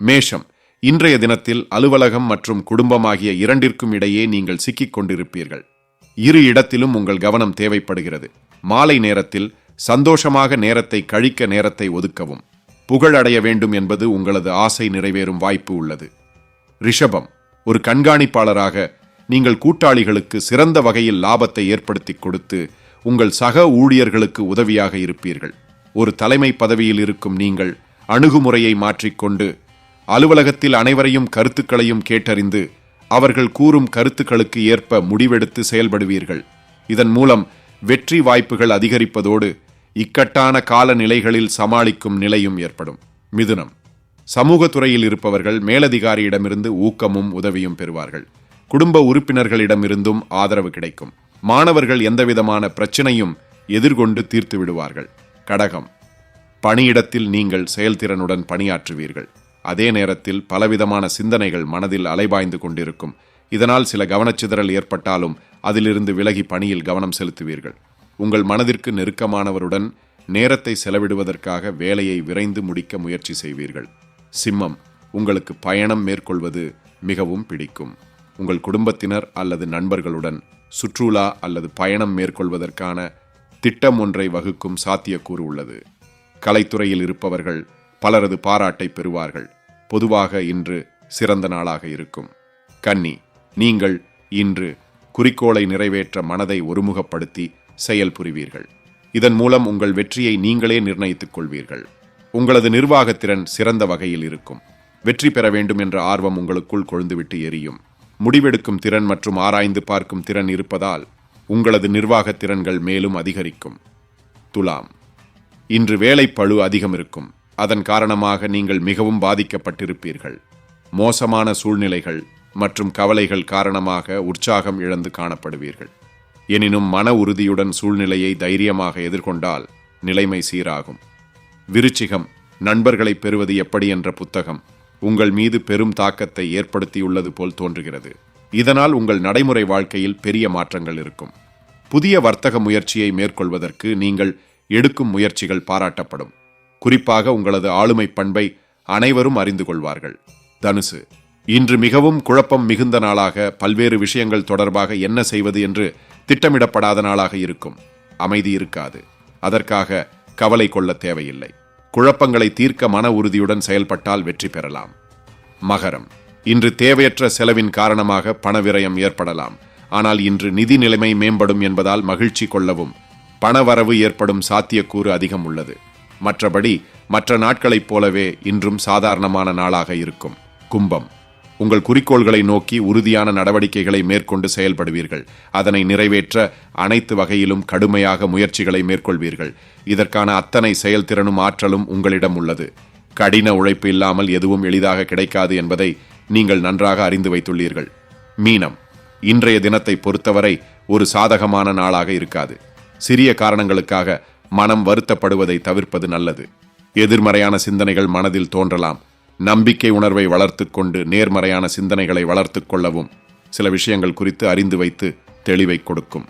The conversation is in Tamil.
மேஷம். இன்றைய தினத்தில் அலுவலகம் மற்றும் குடும்பமாகிய இரண்டிற்கும் இடையே நீங்கள் சிக்கிக் கொண்டிருப்பீர்கள். இரு இடத்திலும் உங்கள் கவனம் தேவைப்படுகிறது. மாலை நேரத்தில் சந்தோஷமாக நேரத்தை கழிக்க நேரத்தை ஒதுக்கவும். புகழடைய வேண்டும் என்பது உங்களது ஆசை நிறைவேறும் வாய்ப்பு உள்ளது. ரிஷபம். ஒரு கண்காணிப்பாளராக நீங்கள் கூட்டாளிகளுக்கு சிறந்த வகையில் லாபத்தை ஏற்படுத்தி கொடுத்து உங்கள் சக ஊழியர்களுக்கு உதவியாக இருப்பீர்கள். ஒரு தலைமை பதவியில் இருக்கும் நீங்கள் அணுகுமுறையை மாற்றிக்கொண்டு அலுவலகத்தில் அனைவரையும் கருத்துக்களையும் கேட்டறிந்து அவர்கள் கூறும் கருத்துக்களுக்கு ஏற்ப முடிவெடுத்து செயல்படுவீர்கள். இதன் மூலம் வெற்றி வாய்ப்புகள் அதிகரிப்பதோடு இக்கட்டான காலநிலைகளில் சமாளிக்கும் நிலையும் ஏற்படும். மிதுனம். சமூக துறையில் இருப்பவர்கள் மேலதிகாரியிடமிருந்து ஊக்கமும் உதவியும் பெறுவார்கள். குடும்ப உறுப்பினர்களிடமிருந்தும் ஆதரவு கிடைக்கும். மாணவர்கள் எந்தவிதமான பிரச்சனையும் எதிர்கொண்டு தீர்த்து விடுவார்கள் கடகம். பணியிடத்தில் நீங்கள் செயல்திறனுடன் பணியாற்றுவீர்கள். அதே நேரத்தில் பலவிதமான சிந்தனைகள் மனதில் அலைபாய்ந்து கொண்டிருக்கும். இதனால் சில கவனச்சிதறல் ஏற்பட்டாலும் அதிலிருந்து விலகி பணியில் கவனம் செலுத்துவீர்கள். உங்கள் மனதிற்கு நெருக்கமானவருடன் நேரத்தை செலவிடுவதற்காக வேலையை விரைந்து முடிக்க முயற்சி செய்வீர்கள். சிம்மம் உங்களுக்கு பயணம் மேற்கொள்வது மிகவும் பிடிக்கும். உங்கள் குடும்பத்தினர் அல்லது நண்பர்களுடன் சுற்றுலா அல்லது பயணம் மேற்கொள்வதற்கான திட்டம் ஒன்றை வகுக்கும் சாத்தியக்கூறு உள்ளது. கலைத்துறையில் இருப்பவர்கள் பலரது பாராட்டை பெறுவார்கள். பொதுவாக இன்று சிறந்த நாளாக இருக்கும். கன்னி நீங்கள் இன்று குறிக்கோளை நிறைவேற்ற மனதை ஒருமுகப்படுத்தி செயல் புரிவீர்கள். இதன் மூலம் உங்கள் வெற்றியை நீங்களே நிர்ணயித்துக் கொள்வீர்கள். உங்களது நிர்வாகத்திறன் சிறந்த வகையில் இருக்கும். வெற்றி பெற வேண்டும் என்ற ஆர்வம் உங்களுக்குள் கொழுந்துவிட்டு எரியும். முடிவெடுக்கும் திறன் மற்றும் ஆராய்ந்து பார்க்கும் திறன் இருப்பதால் உங்களது நிர்வாகத் திறன்கள் மேலும் அதிகரிக்கும். துலாம் இன்று வேலைப்பழு அதிகம் இருக்கும் அதன் காரணமாக நீங்கள் மிகவும் பாதிக்கப்பட்டிருப்பீர்கள். மோசமான சூழ்நிலைகள் மற்றும் கவலைகள் காரணமாக உற்சாகம் இழந்து காணப்படுவீர்கள். எனினும் மன உறுதியுடன் சூழ்நிலையை தைரியமாக எதிர்கொண்டால் நிலைமை சீராகும். விருச்சிகம் நண்பர்களை பெறுவது எப்படி என்ற புத்தகம் உங்கள் மீது பெரும் தாக்கத்தை ஏற்படுத்தியுள்ளது போல் தோன்றுகிறது. இதனால் உங்கள் நடைமுறை வாழ்க்கையில் பெரிய மாற்றங்கள் இருக்கும். புதிய வர்த்தக முயற்சியை மேற்கொள்வதற்கு நீங்கள் எடுக்கும் முயற்சிகள் பாராட்டப்படும். குறிப்பாக உங்களது ஆளுமை பண்பை அனைவரும் அறிந்து கொள்வார்கள். தனுசு இன்று மிகவும் குழப்பம் மிகுந்த நாளாக பல்வேறு விஷயங்கள் தொடர்பாக என்ன செய்வது என்று திட்டமிடப்படாத நாளாக இருக்கும். அமைதி இருக்காது. அதற்காக கவலை கொள்ள தேவையில்லை. குழப்பங்களை தீர்க்க மன உறுதியுடன் செயல்பட்டால் வெற்றி பெறலாம். மகரம் இன்று தேவையற்ற செலவின் காரணமாக பணவிரயம் ஏற்படலாம். ஆனால் இன்று நிதி நிலைமை மேம்படும் என்பதால் மகிழ்ச்சி கொள்ளவும் பணவரவு ஏற்படும் சாத்தியக்கூறு அதிகம் உள்ளது. மற்றபடி மற்ற நாட்களைப் போலவே இன்றும் சாதாரணமான நாளாக இருக்கும். கும்பம். உங்கள் குறிக்கோள்களை நோக்கி உறுதியான நடவடிக்கைகளை மேற்கொண்டு செயல்படுவீர்கள். அதனை நிறைவேற்ற அனைத்து வகையிலும் கடுமையாக முயற்சிகளை மேற்கொள்வீர்கள். இதற்கான அத்தனை செயல்திறனும் ஆற்றலும் உங்களிடம் உள்ளது. கடின உழைப்பு இல்லாமல் எதுவும் எளிதாக கிடைக்காது என்பதை நீங்கள் நன்றாக அறிந்து வைத்துள்ளீர்கள். மீனம். இன்றைய தினத்தை பொறுத்தவரை ஒரு சாதகமான நாளாக இருக்காது. சிறிய காரணங்களுக்காக மனம் வருத்தப்படுவதை தவிர்ப்பது நல்லது. எதிர்மறையான சிந்தனைகள் மனதில் தோன்றலாம். நம்பிக்கை உணர்வை வளர்த்து கொண்டு நேர்மறையான சிந்தனைகளை வளர்த்து கொள்ளவும் சில விஷயங்கள் குறித்து அறிந்து வைத்து தெளிவை கொடுக்கும்.